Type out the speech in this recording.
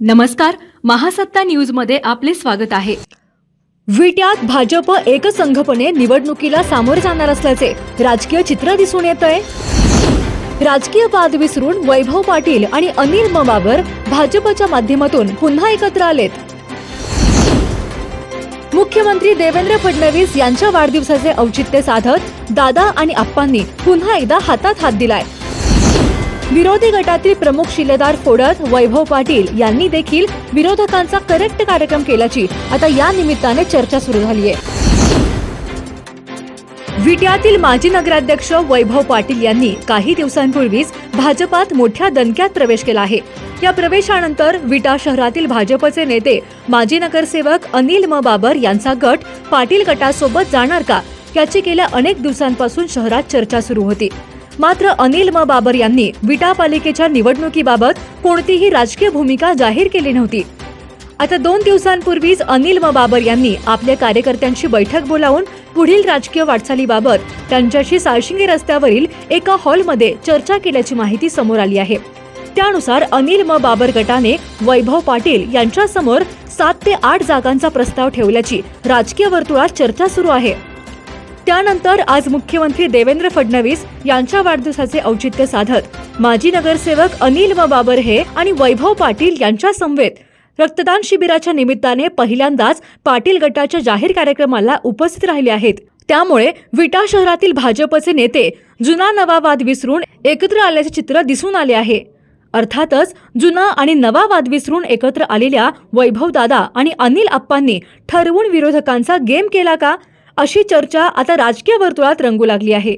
नमस्कार महासत्ता न्यूजमध्ये आपले स्वागत आहे. विट्यात भाजप एकसंघपणे निवडणुकीला सामोरे जाणार असल्याचे राजकीय चित्र दिसून येत आहे राजकीय वाद विसरून वैभव पाटील आणि अनिल मबाबर भाजपच्या माध्यमातून पुन्हा एकत्र आलेत. मुख्यमंत्री देवेंद्र फडणवीस यांच्या वाढदिवसाचे औचित्य साधत दादा आणि आप्पांनी पुन्हा एकदा हातात हात दिलाय. विरोधी गटातील प्रमुख शिलेदार फोडत वैभव पाटील यांनी देखील विरोधकांचा करेक्ट कार्यक्रम केल्याची आता या निमित्ताने चर्चा सुरू झाली आहे. विट्यातील माजी नगराध्यक्ष वैभव पाटील यांनी काही दिवसांपूर्वीच भाजपात मोठ्या दणक्यात प्रवेश केला आहे. या प्रवेशानंतर विटा शहरातील भाजपचे नेते माजी नगरसेवक अनिल म. बाबर यांचा गट पाटील गटासोबत जाणार का याची गेल्या अनेक दिवसांपासून शहरात चर्चा सुरू होती. मात्र अनिल म. बाबर यांनी विटा पालिकेच्या निवडणुकीबाबत कोणतीही राजकीय भूमिका जाहीर केली नव्हती. आता दोन दिवसांपूर्वीच अनिल म. बाबर यांनी आपल्या कार्यकर्त्यांची बैठक बोलावून पुढील राजकीय वाटचालीबाबत त्यांच्याशी साळशिंगे रस्त्यावरील एका हॉलमध्ये चर्चा केल्याची माहिती समोर आली आहे. त्यानुसार अनिल म. बाबर गटाने वैभव पाटील यांच्यासमोर सात ते आठ जागांचा प्रस्ताव ठेवल्याची राजकीय वर्तुळात चर्चा सुरू आहे. त्यानंतर आज मुख्यमंत्री देवेंद्र फडणवीस यांच्या वाढदिवसाचे औचित्य साधत माजी नगरसेवक अनिल व बाबर हे आणि वैभव पाटील यांच्या समवेत रक्तदान शिबिराच्या निमित्ताने पहिल्यांदाच पाटील गटाच्या जाहीर कार्यक्रमाला उपस्थित राहिले आहेत. त्यामुळे विटा शहरातील भाजपचे नेते जुना नवा वाद विसरून एकत्र आल्याचे चित्र दिसून आले आहे. अर्थातच जुना आणि नवा वाद विसरून एकत्र आलेल्या वैभव दादा आणि अनिल आप्पांनी ठरवून विरोधकांचा गेम केला का? अशी चर्चा आता राजकीय वर्तुळात रंगू लागली आहे.